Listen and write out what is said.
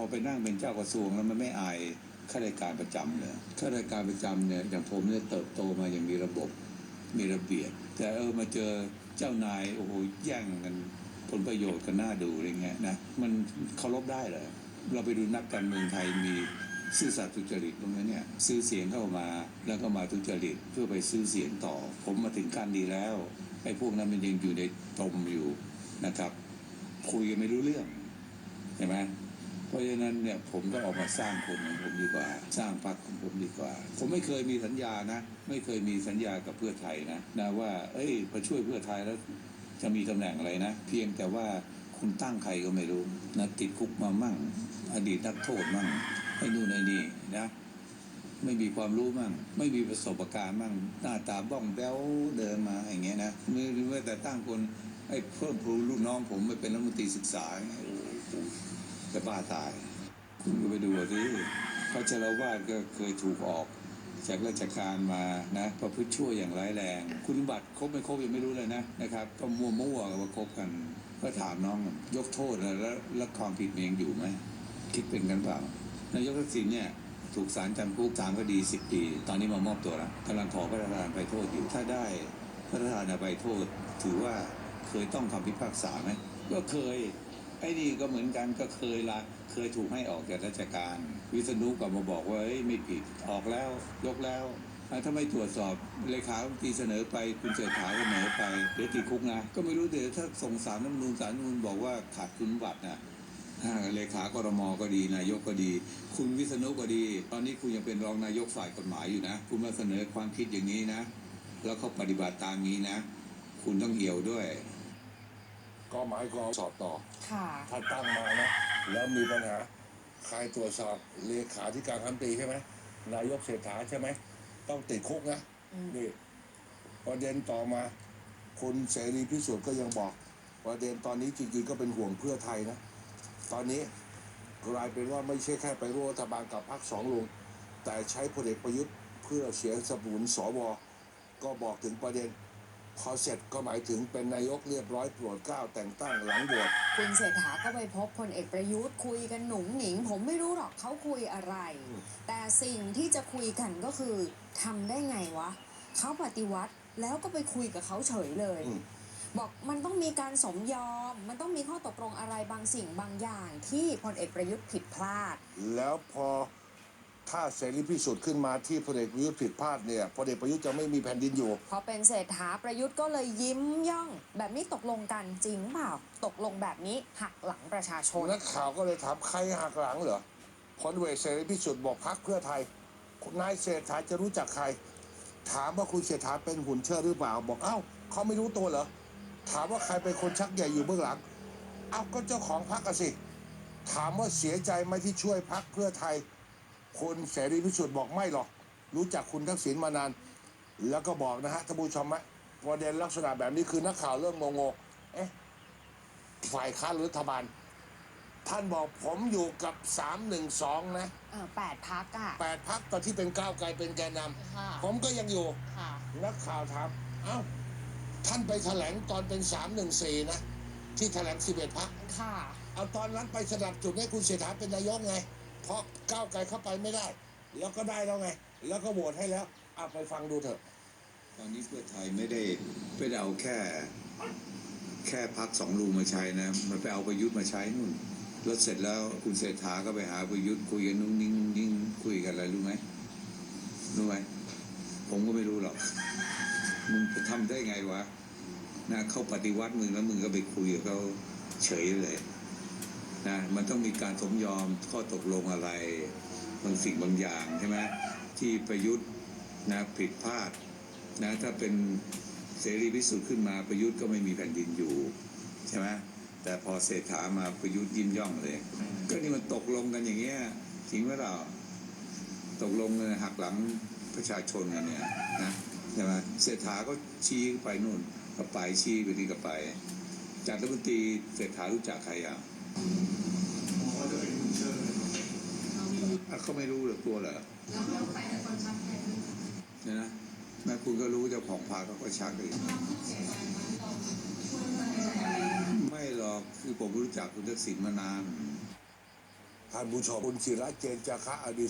อไปนั่งเป็นเจ้ากระทรวงแล้วมันไม่อายข้าราชการประจำเลยข้าราชการประจำเนี่ยอย่างผมเนี่ยเติบโตมาอย่างมีระบบมีระเบียบ แต่เออมาเจอเจ้านายโอ้โหแย่งกันผลประโยชน์กันหน้าดูอะไรเงี้ยนะมันเคารพได้เหรอเราไปดูนักการเมืองไทยมีซื่อสัตย์สุจริตตรงนั้นเนี่ยซื้อเสียงเข้ามาแล้วก็มาทุจริตเพื่อไปซื้อเสียงต่อ ผมมาถึงขั้นดีแล้วไอ้พวกนั้นมันยังอยู่ในตมอยู่นะครับ คุยกันไม่รู้เรื่องใช่ไหม เพราะฉะนั้นเนี่ยผมก็ออกมาสร้างคนของผมดีกว่า สร้างพรรคของผมดีกว่า ผมไม่เคยมีสัญญานะ ไม่เคยมีสัญญากับเพื่อไทยนะนะว่า เอ้ยพอช่วยเพื่อไทยแล้วจะมีตำแหน่งอะไรนะ เพียงแต่ว่าคุณตั้งใครก็ไม่รู้นะติดคุกมามั่ง อดีตนักโทษมั่งไอ้นู่นไอ้นี่นะไม่มีความรู้มั่ง ไม่มีประสบการณ์มั่ง หน้าตาบ้องแบ้วเดินมาอย่างเงี้ยนะไม่รู้ว่าแต่ตั้งคนไอ้เพิ่มพูลูกน้องผมไปเป็นรัฐมนตรีศึกษา จะบ้าตายคุณก็ไปดูสิพระเจรวาดก็เคยถูกออก จากราชการมานะประพฤติชั่วอย่างร้ายแรง คุณบัติครบไม่ครบยังไม่รู้เลยนะนะครับ ก็มัวมั่วๆว่าคบกัน ก็ถามน้องยกโทษแล้วแล้วความผิดมันยังอยู่ไหมคิดเป็นกันเปล่านายกทักษิณเนี่ยถูกศาลจำคุกสามคดีสิบปี ตอนนี้มามอบตัวแล้วกำลังขอพระราชทานไปโทษอยู่ ถ้าได้พระราชทานอภัยโทษ ถือว่าเคยต้องคำพิพากษาไหมก็เคย ไอ้นี่ก็เหมือนกันก็เคยละเคยถูกให้ออกจากราชการ วิษณุก็มาบอกว่าเอ้ยไม่ผิดออกแล้วยกแล้วถ้าไม่ตรวจสอบเลขาธิการเสนอไปคุณเศรษฐาเสนอไปเดี๋ยวติดคุกนะก็ไม่รู้เดี๋ยวถ้าส่งสารน้ำนูนสารนูนบอกว่าขาดคุณบัตินะเลขากรมก็ดีนายกก็ดี คุณวิษณุก็ดี ตอนนี้คุณยังเป็นรองนายกฝ่ายกฎหมายอยู่นะ คุณมาเสนอความคิดอย่างนี้นะ แล้วเขาปฏิบัติตามนี้นะ คุณต้องเอี่ยวด้วย ก็หมายความสอบต่อ ค่ะ ถ้าตั้งมานะ แล้วมีปัญหาใครตรวจสอบเลขาธิการคณะรัฐมนตรีใช่ไหมนายกเศรษฐาใช่ไหม ต้องติดคุกนะ อืม นี่ ประเด็นต่อมา คุณเสรีพิสุทธิ์ก็ยังบอก ประเด็นตอนนี้จริงๆก็เป็นห่วงเพื่อไทยนะ ตอนนี้กลายเป็นว่าไม่ใช่แค่ไปร่วมรัฐบาลกับพรรคสองลุง แต่ใช้พลเอกประยุทธ์เพื่อเสียงสนับสนุนสวก็บอกถึงประเด็น พอเสร็จก็หมายถึงเป็นนายกเรียบร้อยโปรดเกล้าแต่งตั้งหลังโหวตคุณเศรษฐาก็ไปพบพลเอกประยุทธ์คุยกันหนุ่งหนิง ผมไม่รู้หรอกเขาคุยอะไรอืมแต่สิ่งที่จะคุยกันก็คือทำได้ไงวะเขาปฏิวัติแล้วก็ไปคุยกับเขาเฉยเลยอืมบอกมันต้องมีการสมยอม มันต้องมีข้อตกลงอะไรบางสิ่งบางอย่างที่พลเอกประยุทธ์ผิดพลาด แล้วพอ ถ้าเสรีพิสุทธิ์ขึ้นมาที่พลเอกประยุทธ์ผิดพลาดเนี่ยพลเอกประยุทธ์จะไม่มีแผ่นดินอยู่ พอเป็นเศรษฐาประยุทธ์ก็เลยยิ้มย่อง แบบนี้ตกลงกันจริงเปล่า ตกลงแบบนี้หักหลังประชาชนนักข่าวก็เลยถามใครหักหลังเหรอพลเอกเสรีพิสุทธิ์บอกพักเพื่อไทยนายเศรษฐาจะรู้จักใคร ถามว่าคุณเศรษฐาเป็นหุ่นเชิดหรือเปล่าบอกเอ้าเขาไม่รู้ตัวเหรอถามว่าใครเป็นคนชักใหญ่อยู่เบื้องหลัง เอ้าก็เจ้าของพักอะสิถามว่าเสียใจไหมที่ช่วยพักเพื่อไทย คุณเสรีพิสุทธิ์บอกไม่หรอก รู้จักคุณทักษิณมานาน แล้วก็บอกนะฮะท่านผู้ชมฮะประเด็นลักษณะแบบนี้คือนักข่าวเริ่มงงๆเอ๊ะฝ่ายค้านหรือรัฐบาล ท่านบอกผมอยู่กับ312นะเออแปดพักอะ8พักตอนที่เป็นก้าวไกลเป็นแกนนค่ะำผมก็ยังอยู่ ค่ะนักข่าวถาม เอ้า ท่านไปแถลงตอนเป็น314นะ ที่แถลง11พัก ค่ะเอาตอนนั้นไปสนับสนุนให้คุณเศรษฐาเป็นนายกไง เพราะก้าวไกลเข้าไปไม่ได้ แล้วก็ได้แล้วไง แล้วก็โหวตให้แล้วเอาไปฟังดูเถอะ ตอนนี้เพื่อไทยไม่ได้ไม่ได้เอาแค่ แค่พักสองลุงมาใช้นะ มันไปเอาประยุทธ์มาใช้นู่นแล้วเสร็จแล้วคุณเศรษฐาก็ไปหาประยุทธ์คุยกันนุ่งนิ่งนิ่งคุยกันอะไรรู้ไหมรู้ไหมผมก็ไม่รู้หรอกมึงจะทำได้ไงวะนะเขาปฏิวัติมึงแล้วมึงก็ไปคุยกับเขาเฉยเลย นะมันต้องมีการสมยอมข้อตกลงอะไรบางสิ่งบางอย่างใช่ไหมที่ประยุทธ์นะผิดพลาดนะถ้าเป็นเสรีพิสุทธิ์ขึ้นมาประยุทธ์ก็ไม่มีแผ่นดินอยู่ใช่ไหมแต่พอเศรษฐามาประยุทธ์ยิ้มย่องเลย ก็นี่มันตกลงกันอย่างเงี้ยจริงไหมเราตกลงกันหักหลังประชาชนกันเนี่ยนะใช่ไหมเศรษฐาก็ชี้ไปนู่นก็ไปชี้ไปนี่ก็ไปจากรัฐมนตรีเศรษฐารู้จักใครอะ อะเขาไม่รู้เหรือตัวเหรอเนี่ยนะแม่คุณก็รู้เจ้าของพาเขาก็ชักเลยไม่หรอกคือผมรู้จักคุณทักษิณมานาน ท่านผู้ชมคุณศิระเจนจาคะอดีต